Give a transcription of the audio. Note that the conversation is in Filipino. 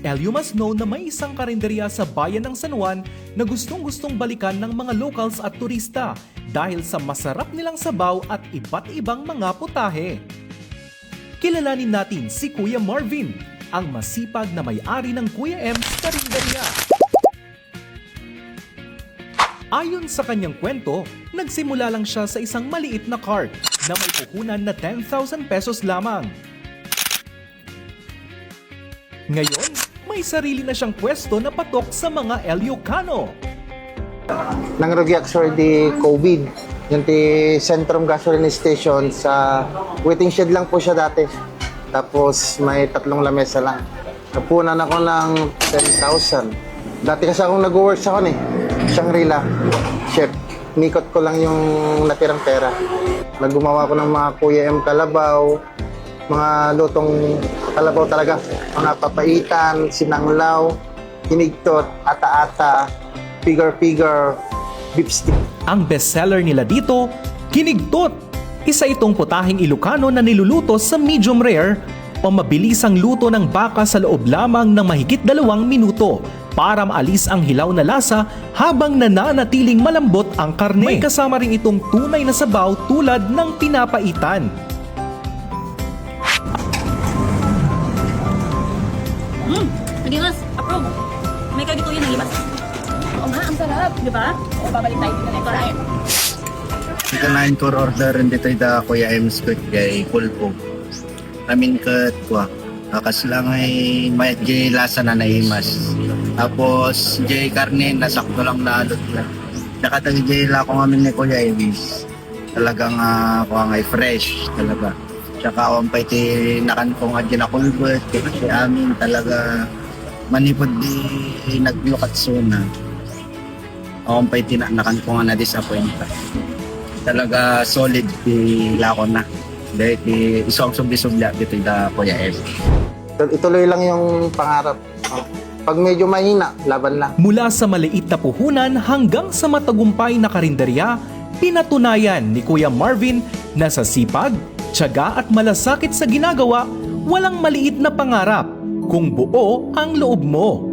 Elio mas know na may isang karinderya sa bayan ng San Juan na gustong-gustong balikan ng mga locals at turista dahil sa masarap nilang sabaw at iba't ibang mga putahe. Kilalanin natin si Kuya Marvin, ang masipag na may-ari ng Kuya M's Karinderya. Ayon sa kanyang kwento, nagsimula lang siya sa isang maliit na cart na may puhunan na 10,000 pesos lamang. Ngayon, may sarili na siyang pwesto na patok sa mga Eliocano. nang Rugiaxor di COVID. Yung ti Centrum Gasoline Station sa waiting shed lang po siya dati. Tapos may tatlong lamesa lang. Napunan ako ng 10,000. Dati kasi akong nag-work sa kon eh. Shangri-La. Chef. Nikot ko lang yung natirang pera. Naggumawa ko ng mga Kuya M Kalabaw, mga lutong kalabaw talaga. Mga papaitan, sinanglaw, hinigtot, ata-ata, figure-figure, beef stick. Ang bestseller nila dito, Kinigtot. Isa itong putahing Ilocano na niluluto sa medium rare o mabilisang luto ng baka sa loob lamang ng mahigit dalawang minuto para maalis ang hilaw na lasa habang nananatiling malambot ang karne. May kasama rin itong tunay na sabaw tulad ng pinapaitan. Nagimas, approve. May kagito yun, nagimas. Oo nga, ang sarap, di ba? O, babalik tayo dito next time. Ika na tour order and dito da Kuya M's Cook kay Pulpo. Amin kat kwa. Akas lang ay may jay lasa na naimas. Tapos jay karne nasakto lang na alot na. Nakatag jay la ko amin ni Kuya M's. Talagang uh, ko ay fresh talaga. Tsaka awan pa iti nakan ko nga lubot. Kasi amin talaga manipod di naglukat suna. Awan pa iti nakan ko nga na-disappoint pa talaga solid di lako na. Dahil di isong subli-subli dito da Kuya S. Ituloy lang yung pangarap. Pag medyo mahina, laban lang. Mula sa maliit na puhunan hanggang sa matagumpay na karinderya, pinatunayan ni Kuya Marvin na sa sipag, tiyaga at malasakit sa ginagawa, walang maliit na pangarap kung buo ang loob mo.